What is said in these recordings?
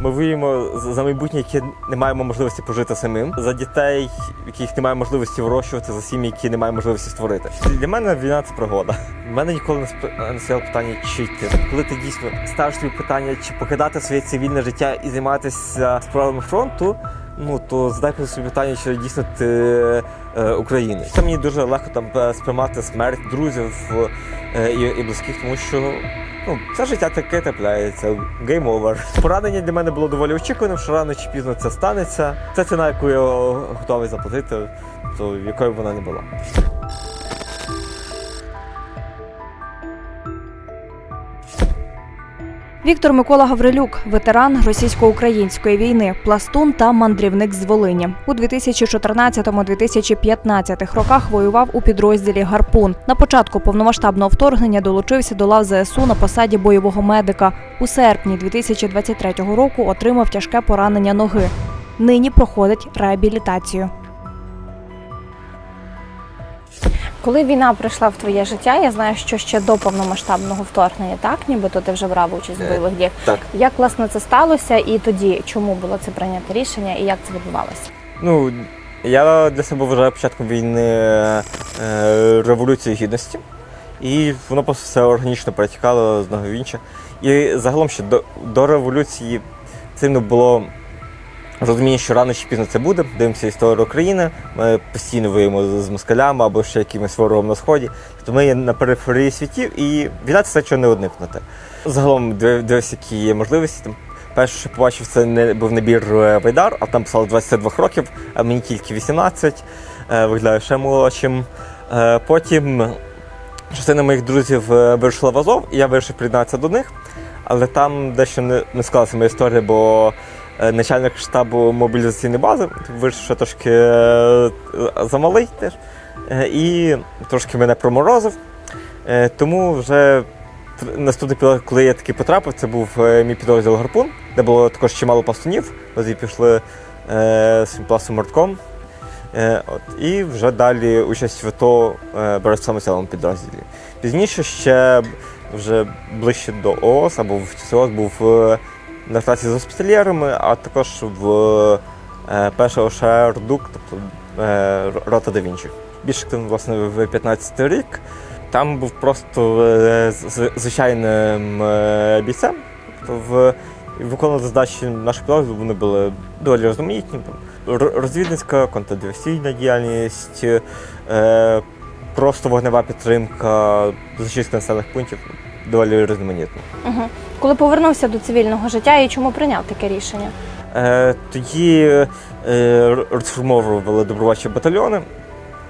Ми воюємо за майбутнє, яке не маємо можливості прожити самим, за дітей, яких немає можливості вирощувати, за сім'ї, які немає можливості створити. Для мене війна це пригода. У мене ніколи не сп- не стояло питання, чи йти. Коли ти дійсно ставиш собі питання, чи покидати своє цивільне життя і займатися справами фронту. Ну то задай собі питання, чи дійсно ти е, українець. Це мені дуже легко там е, сприймати смерть друзів е, і, і близьких, тому що Ну, це життя таке трапляється. Game over. Поранення для мене було доволі очікуваним, що рано чи пізно це станеться. Це ціна, яку я готовий заплатити, то якою б вона не була. Віктор Микола Гаврилюк, ветеран російсько-української війни, пластун та мандрівник з Волині. У 2014-2015 роках воював у підрозділі Гарпун. На початку повномасштабного вторгнення долучився до лав ЗСУ на посаді бойового медика. У серпні 2023 року отримав тяжке поранення ноги. Нині проходить реабілітацію. Коли війна прийшла в твоє життя, я знаю, що ще до повномасштабного вторгнення, так нібито ти вже брав участь в Е, бойових діях. Так. Як власне це сталося, і тоді чому було це прийнято рішення, і як це відбувалося? Ну, я для себе вважаю початком війни е, Революції Гідності. І воно просто все органічно перетікало з одного в інше. І загалом ще до, до революції сильно було розуміння, що рано чи пізно це буде. Дивимося історію України. Ми постійно воюємо з москалями або ще якимось ворогом на сході. Тобто ми є на периферії світів, і війна це чого не уникнути. Загалом див- дивився, які є можливості. Там перше, що побачив, це не був набір е, Байдар, а там писало 22 років, а мені тільки 18, е, виглядаю ще молодшим. Е, Потім частина моїх друзів вирушила в Азов, і я вирішив приєднатися до них. Але там дещо не, склалася моя історія, бо начальник штабу мобілізаційної бази вирішив, що трошки е, замалий теж. Е, І трошки мене проморозив. Е, Тому вже наступний підрозділ, коли я таки потрапив, це був е, мій підрозділ Гарпун, де було також чимало пластунів. Ми пішли е, з пластом мортком. Е, от, і вже далі участь в АТО е, бере в цьому підрозділі. Пізніше ще вже ближче до ООС або в ЧСОС був е, на ротації з госпітальєрами, а також в е, першого ШРДУК, тобто е, рота да Вінчі. Більш активно, власне, в 15 рік. Там був просто е, звичайним бійцем. Тобто виконували задачі наших підрозділів, вони були доволі різноманітні. Там р- Розвідницька, контрдиверсійна діяльність, просто вогнева підтримка, зачистка населених пунктів доволі різноманітно. Угу. Коли повернувся до цивільного життя, і чому прийняв таке рішення? Е, тоді е, розформовували добровольчі батальйони.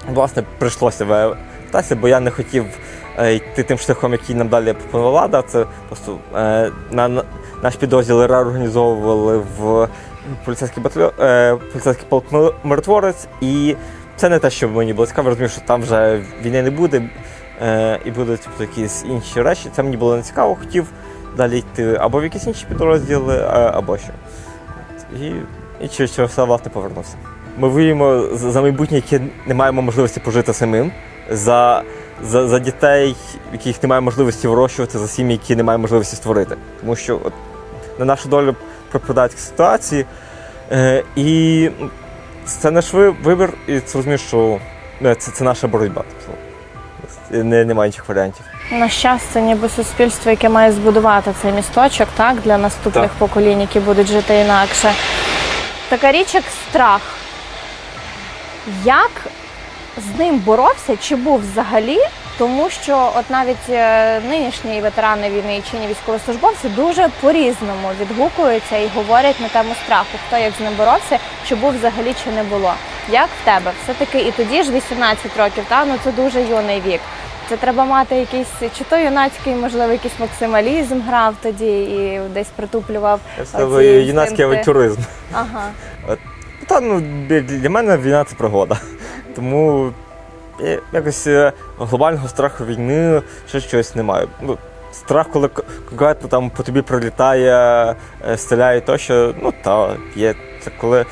Власне, прийшлося вертатися, бо я не хотів е, йти тим шляхом, який нам далі пропонувала влада. Це просто е, на, на, наш підрозділ реорганізовували в поліцейський батальйон, е, поліцейський полк миротворець. І це не те, що мені було цікаво, розумів, що там вже війни не буде е, і будуть тобто, якісь інші речі. Це мені було не цікаво, хотів далі йти або в якісь інші підрозділи, е, або що. І, і через це все власне повернувся. Ми воюємо за майбутнє, яке не маємо можливості прожити самим, за, за, за дітей, яких немає можливості вирощувати, за сім'ї, які немає можливості створити. Тому що от, на нашу долю припадають ситуації. Е, і це наш ви- вибір, і це розумію, що ну, це, це наша боротьба. Не, немає інших варіантів. На щастя, ніби суспільство, яке має збудувати цей місточок, так для наступних Так. поколінь, які будуть жити інакше. Така річ, як страх. Як з ним боровся, чи був взагалі? Тому що от навіть е, нинішні ветерани війни і чинні військовослужбовці дуже по-різному відгукуються і говорять на тему страху. Хто як з ним боровся, чи був взагалі, чи не було. Як в тебе? Все-таки і тоді ж 18 років, та ну це дуже юний вік. Це треба мати якийсь чи то юнацький, можливо, якийсь максималізм грав тоді і десь притуплював. Я сказав, юнацький авантюризм. Ага. Та ну для- мене війна це пригода. Тому я якось е, глобального страху війни ще щось немає. Ну, страх, коли конкретно там по тобі прилітає, е, стріляє тощо, ну та є. Це коли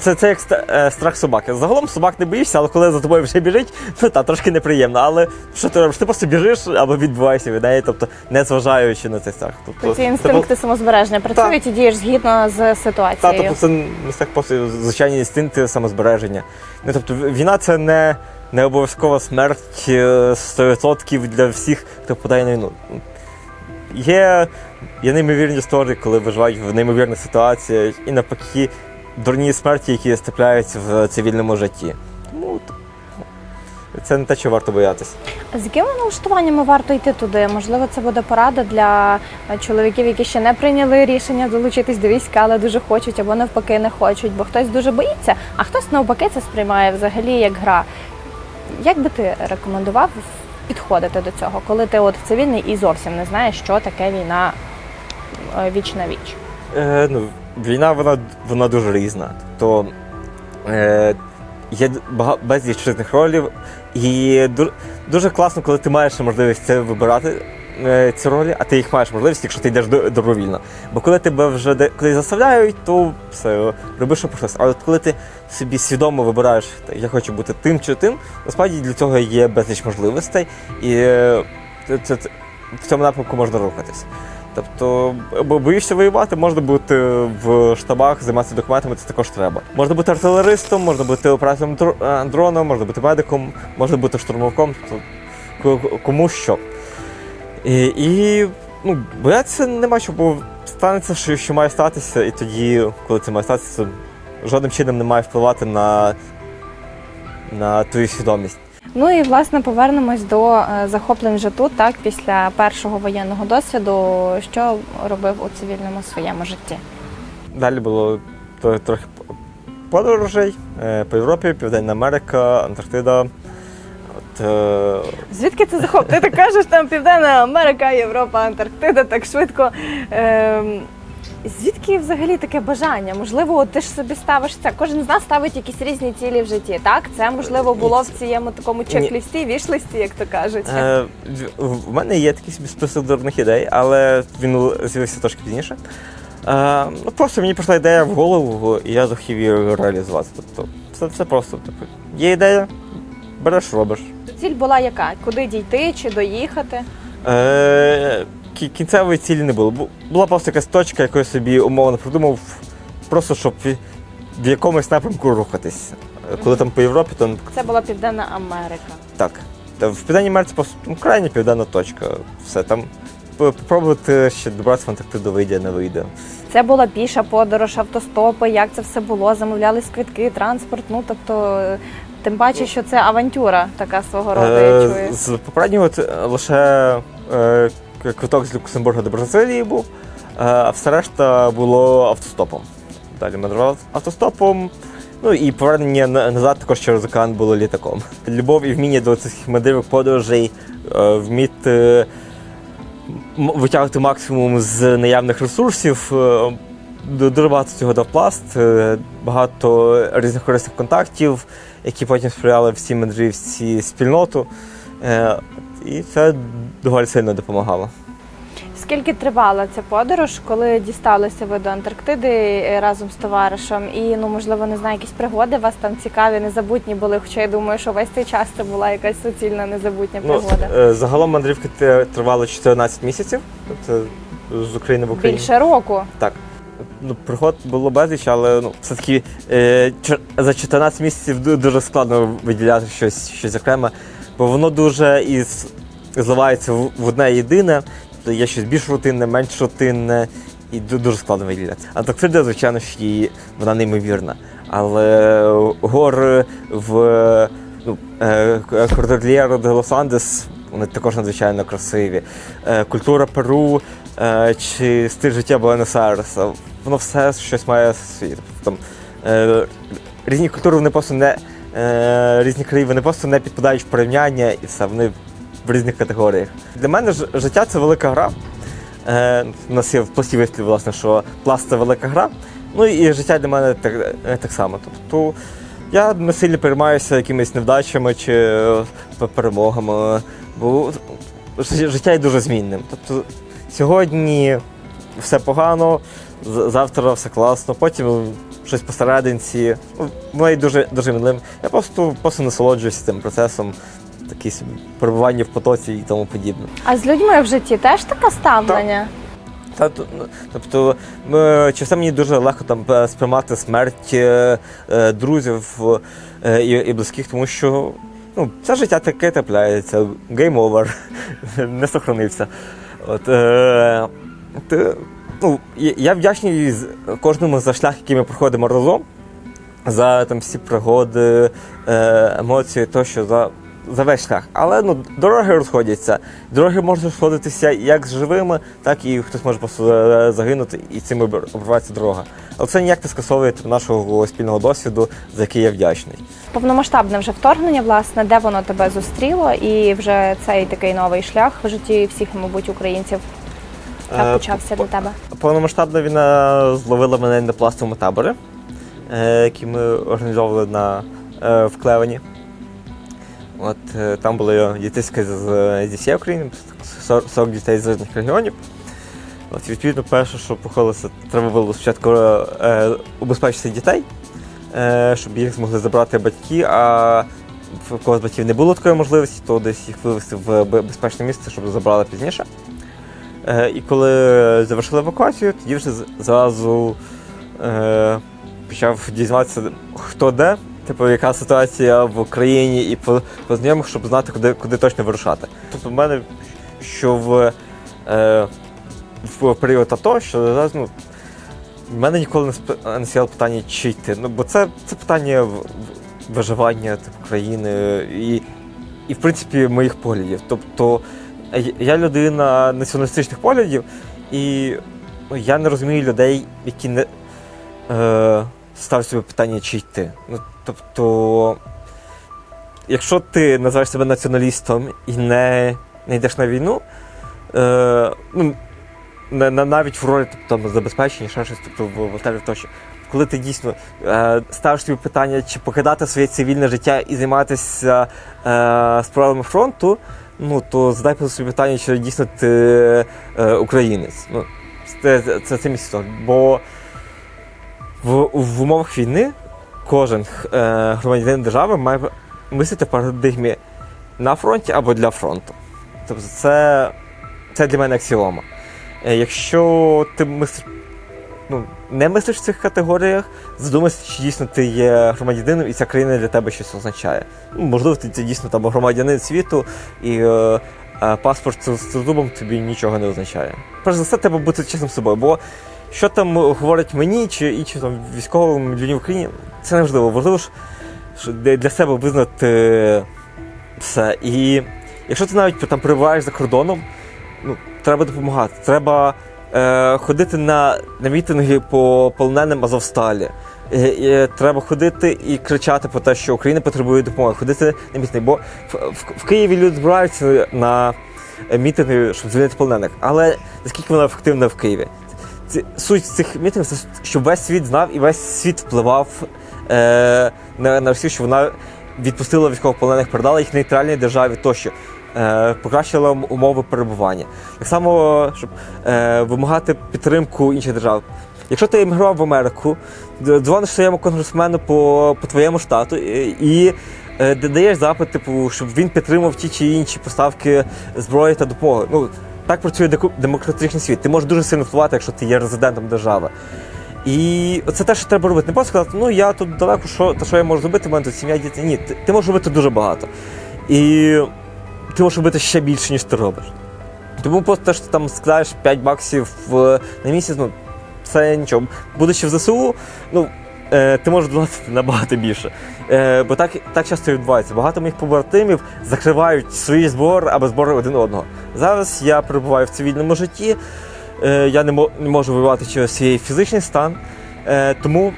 Це, це як е, страх собаки. Загалом собак не боїшся, але коли за тобою вже біжить, ну та трошки неприємно. Але що ти робиш? Ти просто біжиш або відбуваєшся від неї, тобто не зважаючи на цей страх. Тобто, Ці інстинкти самозбереження працюють і дієш згідно з Та, ситуацією. тобто це не так просто звичайні інстинкти самозбереження. Ну, тобто війна це не, не обов'язкова смерть е, 100% для всіх, хто попадає на війну. Є, є неймовірні історії, коли виживають в неймовірних ситуаціях, і навпаки, дурні смерті, які трапляються в цивільному житті. Тому це не те, що варто боятися. З якими налаштуваннями варто йти туди? Можливо, це буде порада для е, чоловіків, які ще не прийняли рішення долучитись до війська, але дуже хочуть або навпаки не хочуть, бо хтось дуже боїться, а хтось навпаки це сприймає взагалі як гра. Як би ти рекомендував підходити до цього, коли ти от цивільний і зовсім не знаєш, що таке війна е, віч на віч? Е, ну, війна вона, вона дуже різна. Тобто е, є безліч різних ролів, і ду- дуже класно, коли ти маєш можливість це вибирати. е, Ці ролі, а ти їх маєш можливість, якщо ти йдеш добровільно. Бо коли тебе вже де коли заставляють, то все роби, що просить. Але коли ти собі свідомо вибираєш, «Так, я хочу бути тим чи тим, насправді для цього є безліч можливостей, і е, це, це, це- в цьому напрямку можна рухатись. Тобто, боїшся воювати, можна бути в штабах, займатися документами, це також треба. Можна бути артилеристом, можна бути оператором е, можна бути медиком, можна бути штурмовиком, тобто кому що. І, і ну, боятися нема чого, бо станеться, що, що має статися, і тоді, коли це має статися, це жодним чином не має впливати на, на твою свідомість. Ну і власне повернемось до е, захоплень вже тут, так після першого воєнного досвіду, що робив у цивільному своєму житті. Далі було трохи подорожей е, по Європі, Південна Америка, Антарктида. От, е, Звідки це захоп? Ти так кажеш, там Південна Америка, Європа, Антарктида, так швидко. Ем, звідки взагалі таке бажання? Можливо, ти ж собі ставиш це. Кожен з нас ставить якісь різні цілі в житті. Так, це можливо було в цьому такому чек-лісті, віш-листі, як то кажуть. е, в- мене є такий собі список дурних ідей, але він з'явився трошки пізніше. Е, ну, просто мені прийшла ідея в голову, і я захотів її реалізувати. Тобто, це, це просто типу, є ідея, береш, робиш. Ціль була яка? Куди дійти чи доїхати? Е, кінцевої цілі не було. Бу- Була просто якась точка, яку я собі умовно придумав, просто щоб в- якомусь напрямку рухатись. Коли там по Європі, то Це була Південна Америка. так. Та в Південній Америці просто ну, крайня південна точка. Все там. Попробувати ще добратися в Антарктиду вийде, не вийде. Це була піша подорож, автостопи, як це все було, замовлялись квитки, транспорт. Ну тобто, е, тим паче, що це авантюра така свого роду. я Е, чую. З попереднього це лише е, квиток з Люксембурга до Бразилії був, е, а все решта було автостопом. Далі мандрував автостопом. Ну і повернення назад також через океан було літаком. Любов і вміння до цих мандрівок подорожей, е, вміти витягувати максимум з наявних ресурсів. ду- Дуже багато цього дав пласт, е, багато різних корисних контактів, які потім сприяли всій мандрівці спільноту. І це доволі сильно допомагало. Скільки тривала ця подорож, коли дісталися ви до Антарктиди е, разом з товаришем? І ну можливо, не знаю, якісь пригоди у вас там цікаві, незабутні були. Хоча я думаю, що весь цей час це була якась суцільна незабутня Ну, пригода. е, загалом мандрівки тривали 14 місяців, тобто з України в Україну. Більше року. Так. Ну, пригод було безліч, але ну, все-таки е, за 14 місяців дуже складно виділяти щось, щось окреме, бо воно дуже із, зливається в, одне єдине. Є щось більш рутинне, менш рутинне, і дуже складно виділяти. Антарктида, звичайно, ж і вона неймовірна. Але гори в ну, е, де Лос-Андес, вони також надзвичайно красиві. Е, культура Перу е, чи стиль життя Буенос-Айреса, воно все щось має свій. Там, різні культури вони просто не різні країни, вони просто не підпадають в порівняння і все, вони в різних категоріях. Для мене ж життя це велика гра. Е, у нас є в пласті вислів, власне, що пласт це велика гра. Ну і життя для мене так, е, так само. Тобто я не сильно переймаюся якимись невдачами чи е, перемогами, бо життя є дуже змінним. Тобто сьогодні все погано, завтра все класно, потім щось посерединці. Ну, воно є дуже, дуже милим. Я просто, просто насолоджуюся цим процесом, собі перебування в потоці і тому подібне. А з людьми в житті теж таке ставлення? Та, ну, тобто, ми, часом мені дуже легко там е, сприймати смерть е, е, друзів і, і близьких, тому що ну, це життя таке трапляється, game over, не сохранився. От, е, ти, ну, я- вдячний кожному за шлях, який ми проходимо разом, за там всі пригоди, емоції, тощо, за, за весь шлях. Але ну, дороги розходяться. Дороги можуть розходитися як з живими, так і хтось може просто е, загинути, і цим обр- обривається дорога. Але це ніяк не скасовує нашого спільного досвіду, за який я вдячний. Повномасштабне вже вторгнення, власне, де воно тебе зустріло, і вже цей такий новий шлях в житті всіх, мабуть, українців. Е, Так почався по- для тебе. Повномасштабна війна зловила мене на пластовому таборі, е, який ми організовували на, е, в Клевені. От, е, там були дітиська з, зі всієї України, 40 40 дітей з різних регіонів. От, відповідно, перше, що походилося, треба було спочатку е, убезпечити дітей, е, щоб їх змогли забрати батьки, а в когось батьків не було такої можливості, то десь їх вивезти в безпечне місце, щоб забрали пізніше. Е, і коли завершили евакуацію, тоді вже зразу е, почав дізнаватися, хто де, типу, яка ситуація в Україні і по, по знайомих, щоб знати, куди, куди точно вирушати. Тобто в мене, що в, е, в період АТО, що зараз, ну, в мене ніколи не, стояло питання, чи йти. Ну, бо це, це питання виживання типу, країни і, і, в принципі, моїх поглядів. Тобто я- людина націоналістичних поглядів, і ну, я не розумію людей, які не е, ставлять собі питання, чи йти. Ну, тобто, якщо ти називаєш себе націоналістом і не, не йдеш на війну, е, ну, на, на, навіть в ролі тобто, забезпечення, ще щось, тобто в готелі тощо. Коли ти дійсно е, ставиш собі питання, чи покидати своє цивільне життя і займатися е, справами фронту, ну то задай собі питання, чи дійсно ти е, українець. Ну, це, це, це, місце. Бо в, в умовах війни кожен е, громадянин держави має мислити в парадигмі на фронті або для фронту. Тобто це, це для мене аксіома. Е, якщо ти мислиш, ну, не мислиш в цих категоріях, задумайся, чи дійсно ти є громадянином і ця країна для тебе щось означає. Ну, можливо, ти, дійсно там громадянин світу і е, паспорт з з зубом тобі нічого не означає. Перш за все, треба бути чесним з собою, бо що там говорять мені чи іншим там військовим людям в Україні, це не важливо. Важливо, ж, для себе визнати все. І якщо ти навіть там перебуваєш за кордоном, ну, треба допомагати. Треба е, ходити на, на мітинги по полоненим Азовсталі. Е, е, треба ходити і кричати про те, що Україна потребує допомоги. Ходити на мітинги. Бо в, в, в Києві люди збираються на е, мітинги, щоб звільнити полонених. Але наскільки вона ефективна в Києві? Суть цих мітингів це щоб весь світ знав і весь світ впливав е, на, на Росію, що вона відпустила військовополонених, передала їх нейтральній державі тощо. Е, покращила умови перебування. Так само, щоб е, вимагати підтримку інших держав. Якщо ти емігрував в Америку, дзвониш своєму конгресмену по, по твоєму штату і, і е, даєш запит, типу, щоб він підтримав ті чи інші поставки зброї та допомоги. Ну, так працює демократичний світ. Ти можеш дуже сильно впливати, якщо ти є резидентом держави. І це те, що треба робити. Не просто сказати, ну я тут далеко, що, та що я можу зробити, в мене тут сім'я, діти. Ні, ти, ти можеш робити дуже багато. І ти можеш робити ще більше, ніж ти робиш. Тому просто те, що ти там складаєш 5 баксів на місяць, ну це нічого. Будучи в ЗСУ, ну. Е, Ти можеш донатити набагато більше. Е, бо так, так часто відбувається. Багато моїх побратимів закривають свої збори або збори один одного. Зараз я перебуваю в цивільному житті, е, я не, мо- не можу воювати через свій фізичний стан, тому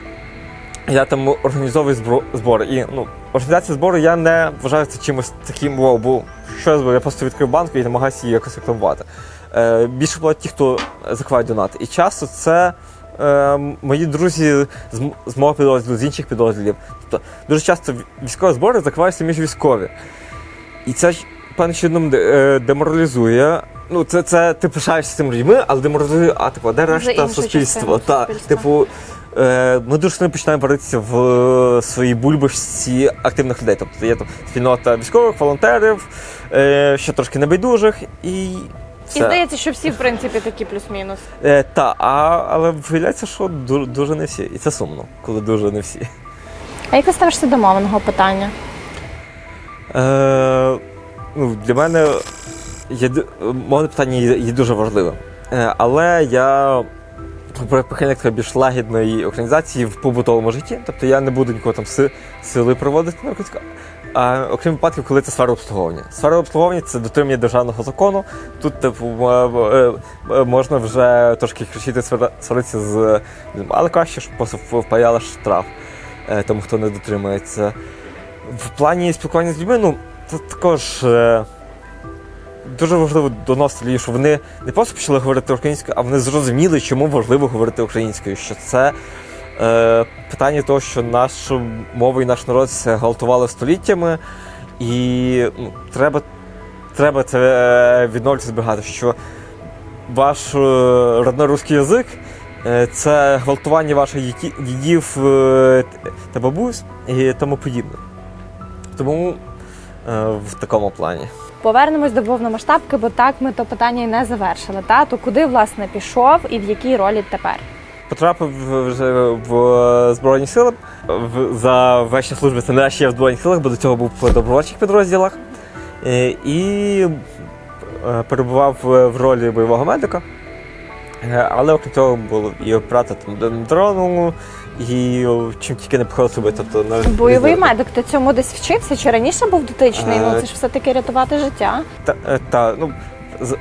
я там організовую збори. І ну, організація збору я не вважаю це чимось таким вау, бо що я? Я просто відкрив банку і намагаюся її якось рекламувати. Більше платять ті, хто закриває донати. І часто це е, мої друзі з, з мого підрозділу, з інших підрозділів. Тобто дуже часто військові збори закриваються між військові. І це ж певним чином е, деморалізує. Ну, це, це ти пишаєшся цим людьми, але деморалізує, а типу, де решта суспільства? Та, типу, е, ми дуже сильно починаємо варитися в е, своїй бульбашці активних людей. Тобто є там спільнота військових, волонтерів, е, ще трошки небайдужих і. І здається, що всі, в принципі, такі плюс-мінус. Е, та, а, але виявляється, що ду- дуже не всі. І це сумно, коли дуже не всі. А як ти ставишся до мовного питання? Е, ну, для мене є, мовне питання є, є дуже важливим. Е, але я прихильник більш лагідної організації в побутовому житті. Тобто я не буду нікого там си, сили проводити. А окрім випадків, коли це сфера обслуговування. Сфера обслуговування це дотримання державного закону. Тут типу, м- е, е, можна вже трошки кричити сваритися з але краще, щоб просто впаяла штраф е, тому, хто не дотримується. В плані спілкування з людьми, ну, це також е, дуже важливо доносити людям, що вони не просто почали говорити українською, а вони зрозуміли, чому важливо говорити українською. Що це е, питання того, що нашу мову і наш народ це гвалтували століттями, і ну, треба, треба це е, відновлювати зберігати, що ваш е, родной русський язик е, це гвалтування ваших дідів е, та бабусь і тому подібне. Тому е, в такому плані. Повернемось до повномасштабки, бо так ми то питання і не завершили. Та то куди власне пішов і в якій ролі тепер? Потрапив в Збройні сили. В- За час служби це не ще в Збройних силах, бо до цього був в добровольчих підрозділах. Е, І е, перебував в ролі бойового медика. Е, Але окрім цього було і оператор там, дрону, і чим тільки не приходилось робити. Тобто, на Бойовий різні- медик, ти цьому десь вчився чи раніше був дотичний? Ну Е, це ж все-таки рятувати життя. Та, е, та ну,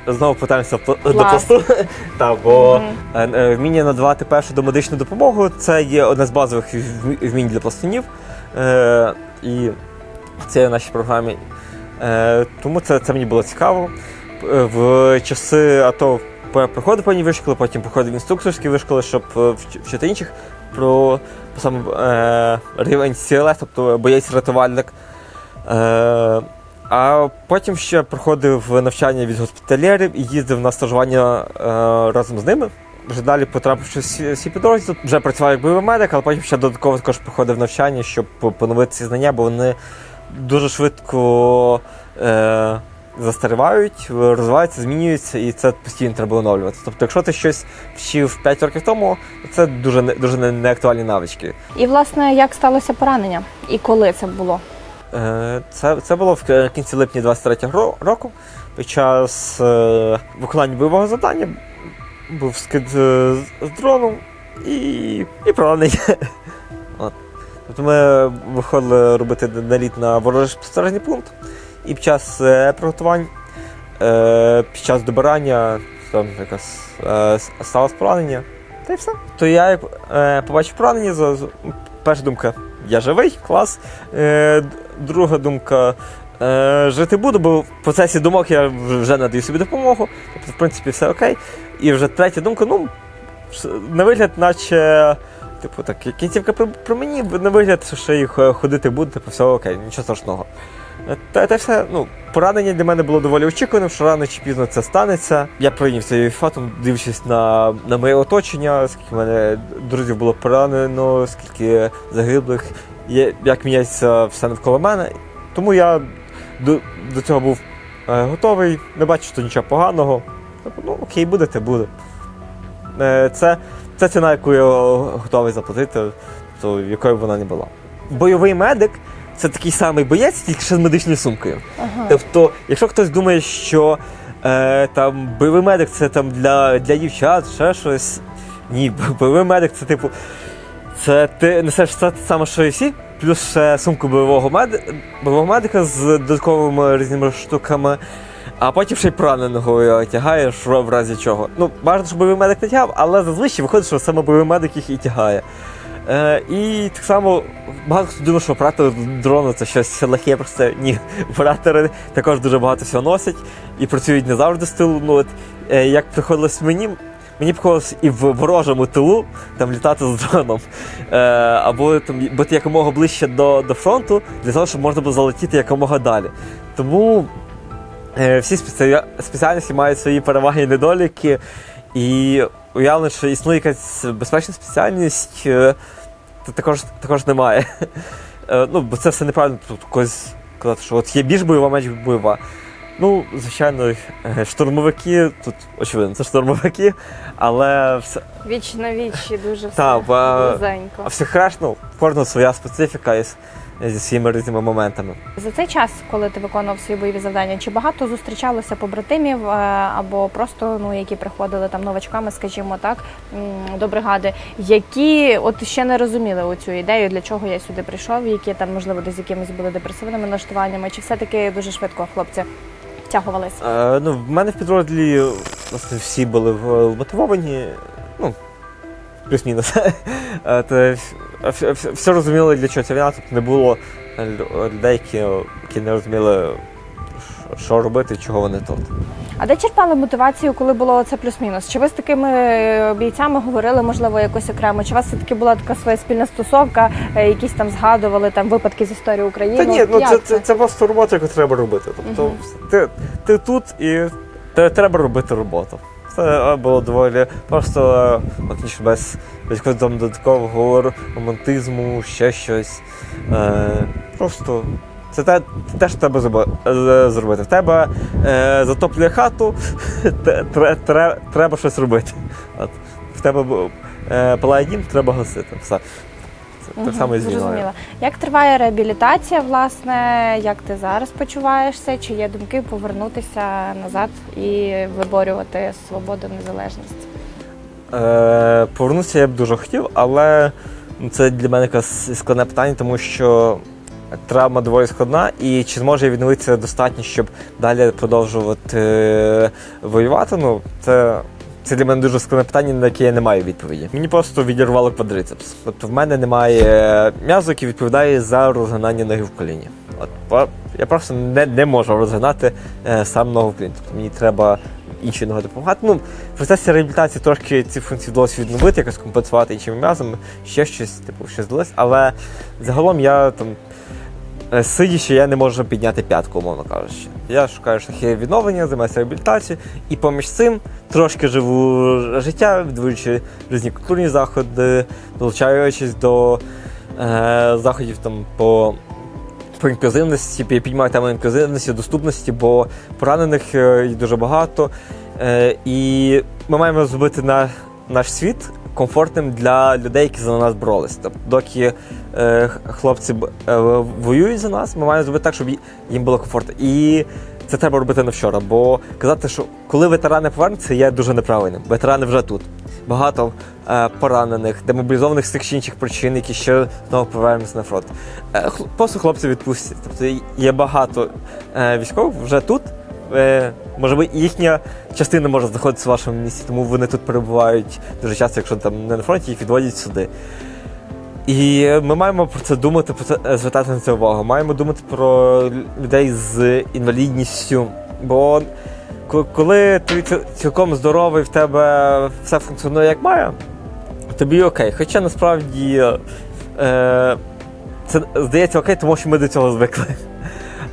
знову питаємося до посту. Та, бо е, е, вміння надавати першу домедичну допомогу це є одне з базових вмінь для пластунів. Е, і це є в нашій програмі. Тому це, це мені було цікаво. В часи АТО проходив певні вишколи, потім проходив інструкторські вишколи, щоб вчити інших про саме е, рівень CLS, тобто боєць-рятувальник. А потім ще проходив навчання від госпіталєрів і їздив на стажування е, разом з ними. Вже далі потрапивши в свій- свій підрозділ, вже працював як бойовий медик, але потім ще додатково також проходив навчання, щоб поновити ці знання, бо вони дуже швидко е, застарівають, розвиваються, змінюються, і це постійно треба оновлювати. Тобто, якщо ти щось вчив 5 років тому, то це дуже дуже неактуальні навички. І власне як сталося поранення? І коли це було? Е, Це, це було в кінці липня 23-го року. Під час е, виконання бойового завдання був скид е, з дрону і, і поранення. Тобто ми виходили робити наліт на ворожий спостережний пункт, і під час е, приготувань, е, під час добирання там якось е, сталося поранення. Та й все. То я е, побачив поранення, перша думка, я живий, клас. Друга думка. Е, жити буду, бо в процесі думок я вже надаю собі допомогу. Тобто, в принципі, все окей. І вже третя думка, ну, на вигляд, наче. Типу, так, кінцівка про, про мені, на вигляд, що е, ходити буде, типу, все окей, нічого страшного. Е, Та, та все, ну, поранення для мене було доволі очікуваним, що рано чи пізно це станеться. Я прийняв цей фатом, дивлячись на, на моє оточення, скільки в мене друзів було поранено, скільки загиблих, є- як міняється все навколо мене. Тому я до, до цього був е, готовий, не бачу, що нічого поганого. Тобто, ну окей, будете, буде. Е, це, це ціна, яку я готовий заплатити, то якою б вона не була. Бойовий медик це такий самий боєць, тільки ще з медичною сумкою. Ага. Тобто, якщо хтось думає, що е, там бойовий медик це там для, для дівчат, ще щось. Ні, бойовий медик це типу. Це ти несеш все те саме, що і всі, плюс ще сумку бойового, мед... бойового медика з додатковими різними штуками, а потім ще й пораненого його тягаєш в разі чого. Ну, бажано, щоб бойовий медик не тягав, але зазвичай виходить, що саме бойовий медик їх і тягає. Е, і так само багато хто думає, що оператор дрону це щось легке, просто ні. Оператори також дуже багато всього носять і працюють не завжди з тилу. Ну, от, е, як приходилось мені, мені приходилось і в ворожому тилу там літати з дроном. Е, або там бути якомога ближче до, до фронту, для того, щоб можна було залетіти якомога далі. Тому е, всі спеціа- спеціальності мають свої переваги і недоліки. І уявлено, що існує якась безпечна спеціальність, е, також, також немає. Е, Ну, бо це все неправильно тут когось казати, що от є більш бойова, менш бойова. Ну, звичайно, е, штурмовики, тут очевидно, це штурмовики, але все, Віч на вічі дуже все близенько. а всіх ну, в кожного своя специфіка із, зі своїми різними моментами. За цей час, коли ти виконував свої бойові завдання, чи багато зустрічалося побратимів е, або просто ну які приходили там новачками, скажімо так, до бригади, які от ще не розуміли оцю ідею, для чого я сюди прийшов, які там можливо десь якимись були депресивними налаштуваннями, чи все таки дуже швидко хлопці втягувалися? Е, ну, в мене в підрозділі власне, всі були вмотивовані, ну, плюс-мінус. Е, все розуміли, для чого ця війна, тобто не було людей, які, не розуміли, що робити, чого вони тут. А де черпали мотивацію, коли було це плюс-мінус? Чи ви з такими е, бійцями говорили, можливо, якось окремо? Чи у вас все таки була така своя спільна стосовка, е, якісь там згадували там випадки з історії України? Та ні, ну це, це, це просто робота, яку треба робити. Тобто Мгм. ти, ти тут і треба робити роботу. Це е, було доволі просто без, без якогось там додаткового романтизму, ще щось. Е, просто це те, те що треба зробити. В тебе е, затоплює хату, тре- тре- треба щось робити. От. В тебе е, палає дім, треба гасити. Все. Це само і з зрозуміла. Як триває реабілітація, власне, як ти зараз почуваєшся? Чи є думки повернутися назад і виборювати свободу, незалежність? Е, повернутися я б дуже хотів, але це для мене якесь складне питання, тому що травма доволі складна, і чи зможе відновитися достатньо, щоб далі продовжувати е, воювати? Ну, це, це для мене дуже складне питання, на яке я не маю відповіді. Мені просто відірвало квадрицепс. Тобто в мене немає м'язу, який відповідає за розгинання ноги в коліні. От, я просто не, не можу розгинати е, сам ногу в коліні. Тобто мені треба інші ноги допомагати. Ну, в процесі реабілітації трошки ці функції вдалося відновити, якось компенсувати іншими м'язами, ще щось, типу, щось вдалося. Але загалом я там сидячи, я не можу підняти п'ятку, умовно кажучи. Я шукаю шляхи відновлення, займаюся реабілітацією, і поміж цим трошки живу життя, відвідуючи різні культурні заходи, долучаючись до е, заходів там по. По інклюзивності, пі- піднімаю тему інклюзивності, доступності, бо поранених е, є дуже багато. Е, і ми маємо зробити на, наш світ комфортним для людей, які за нас боролись. Тобто, доки е, хлопці е, воюють за нас, ми маємо зробити так, щоб їм було комфортно. І це треба робити не вчора, бо казати, що коли ветерани повернуться, є дуже неправильним. Ветерани вже тут. Багато е, поранених, демобілізованих з тих чи інших причин, які ще знову повернуться на фронт. Е, просто хлопці відпустять. Тобто є багато е, військових вже тут. Е, і їхня частина може знаходитися в вашому місті, тому вони тут перебувають дуже часто, якщо там не на фронті, їх відводять сюди. І ми маємо про це думати, про це е, звертати на це увагу. Маємо думати про людей з інвалідністю. Бо коли ти цілком здоровий, в тебе все функціонує як має, тобі окей. Хоча насправді е, це здається окей, тому що ми до цього звикли.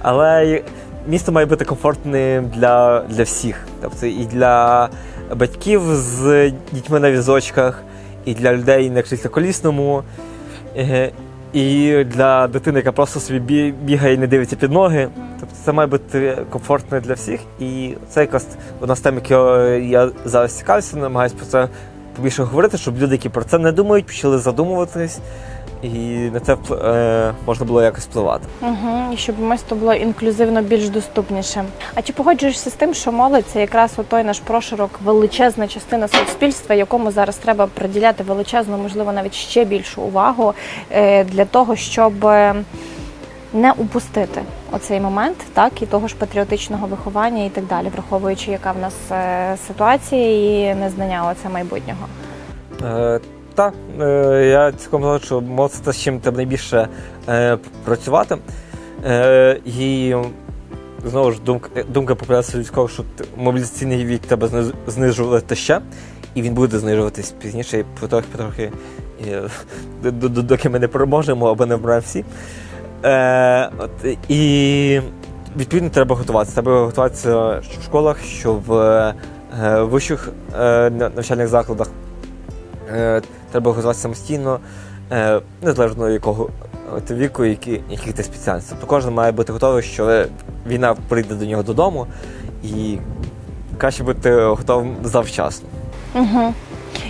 Але місто має бути комфортним для, для всіх. Тобто і для батьків з дітьми на візочках, і для людей на колісному, і для дитини, яка просто собі бігає і не дивиться під ноги. Тобто це має бути комфортно для всіх. І це якраз одна з тем, якою я зараз цікавився, намагаюся про це побільше говорити, щоб люди, які про це не думають, почали задумуватись, і на це е, можна було якось впливати. Угу, і щоб місто було інклюзивно більш доступнішим. А чи погоджуєшся з тим, що молодь це якраз той наш прошарок, величезна частина суспільства, якому зараз треба приділяти величезну, можливо, навіть ще більшу увагу е, для того, щоб е, не упустити оцей момент, так і того ж патріотичного виховання і так далі, враховуючи, яка в нас е, ситуація і незнання оце майбутнього. Е, так, е, я цілком знаю, що молодь це з чим треба найбільше е, працювати. Е, і знову ж думка, думка популяції людського, що мобілізаційний вік треба знижувати ще, і він буде знижуватись пізніше, і потрохи потрохи, і, до- до- до- доки ми не переможемо або не вмремо всі. Е, от, і відповідно треба готуватися. Треба готуватися що в школах, що в вищих навчальних закладах треба готуватися самостійно, е, незалежно якого от віку, які, яких ти спеціальності. Тобто кожен має бути готовий, що війна прийде до нього додому, і краще бути готовим завчасно. Угу.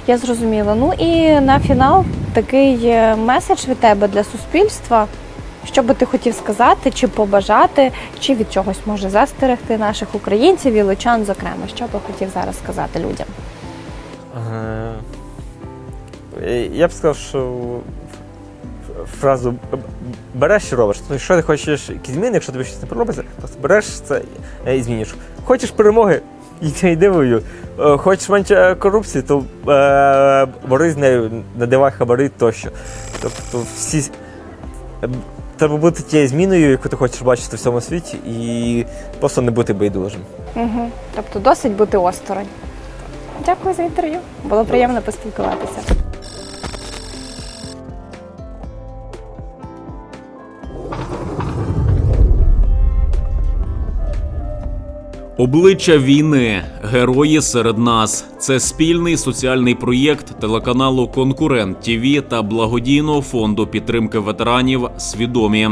Я зрозуміла. Ну і на фінал такий е, меседж від тебе для суспільства. Що би ти хотів сказати, чи побажати, чи від чогось може застерегти наших українців і лучан, зокрема, що би хотів зараз сказати людям? Е, Я б сказав, що фразу береш що робиш. Тобто, якщо ти хочеш якісь зміни, якщо тобі щось не подобається, просто береш це е, і змінюєш. Хочеш перемоги, йди воюй. Е, Хочеш менше корупції, то е, борись з нею, надавай хабари тощо. Тобто всі. е, Треба бути тією зміною, яку ти хочеш бачити в цьому світі, і просто не бути байдужим. Угу. Тобто досить бути осторонь. Дякую за інтерв'ю. Було приємно поспілкуватися. Обличчя війни, герої серед нас. Це спільний соціальний проєкт телеканалу Конкурент ТІВІ та благодійного фонду підтримки ветеранів Свідомі.